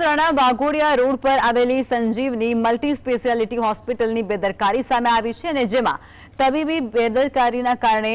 વડોદરાના વાઘોડિયા રોડ પર આવેલી સંજીવની મલ્ટી સ્પેશિયાલિટી હોસ્પિટલની બેદરકારી સામે આવી છે અને જેમાં તબીબી બેદરકારીના કારણે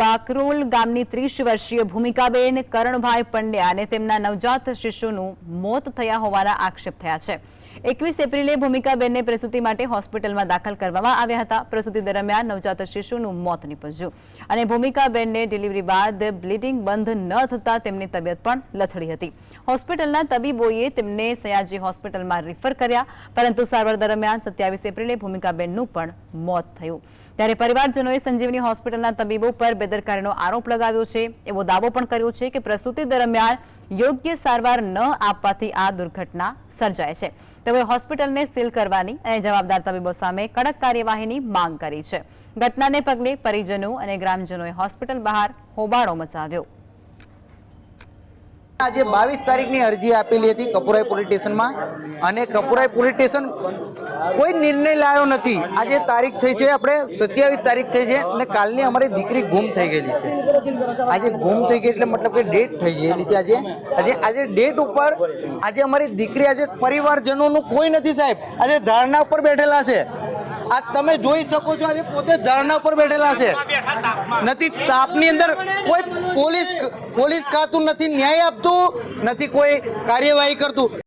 બાકરોલ ગામની ત્રીસ વર્ષીય ભૂમિકાબેન, કરણભાઈ પંડ્યા અને તેમના નવજાત શિશુનું મોત થયા હોવાના આક્ષેપ થયા છે. એકવીસ એપ્રિલે ભૂમિકાબેનને પ્રસૂતિ માટે હોસ્પિટલમાં દાખલ કરવામાં આવ્યા હતા. પ્રસૂતિ દરમિયાન નવજાત શિશુનું મોત નીપજ્યું અને ભૂમિકાબેનને ડિલિવરી બાદ બ્લીડિંગ બંધ ન થતાં તેમની તબિયત પણ લથડી હતી. હોસ્પિટલના તબીબોએ તેમને સયાજી હોસ્પિટલમાં રિફર કર્યા, પરંતુ સારવાર દરમિયાન સત્યાવીસ એપ્રિલે ભૂમિકાબેનનું પણ મોત થયું. ત્યારે પરિવારજનોએ સંજીવની હોસ્પિટલના તબીબો પર બેદરકારીનો આરોપ લગાવ્યો છે. એવો દાવો પણ કર્યો છે કે પ્રસૂતિ દરમિયાન યોગ્ય સારવાર ન આપવાથી આ દુર્ઘટના સર્જાય છે. તેઓએ હોસ્પિટલને સીલ કરવાની અને જવાબદાર તબીબો સામે કડક કાર્યવાહીની માંગ કરી છે. ઘટનાને પગલે પરિજનો અને ગ્રામજનોએ હોસ્પિટલ બહાર હોબાળો મચાવ્યો. આજે બાવીસ તારીખની અરજી આપેલી હતી કપુરાઈ પોલીસ સ્ટેશનમાં. અને કપુરાઈ પોલીસ સ્ટેશન કોઈ નિર્ણય લાવ્યો નથી. આજે તારીખ થઈ છે, આપણે સત્યાવીસ તારીખ થઈ છે અને કાલની અમારી દીકરી ગુમ થઈ ગયેલી છે. આજે ગુમ થઈ ગઈ એટલે મતલબ કે ડેટ થઈ ગયેલી છે આજે. આજે આજે ડેટ ઉપર આજે અમારી દીકરી, આજે પરિવારજનોનું કોઈ નથી સાહેબ. આજે ધારણા ઉપર બેઠેલા છે. આ તમે જોઈ શકો છો, આજે પોતે ધરણા ઉપર બેઠેલા છે. નથી, તાપની અંદર કોઈ પોલીસ પોલીસ ખાતું નથી, ન્યાય આપતું, નથી કોઈ કાર્યવાહી કરતું.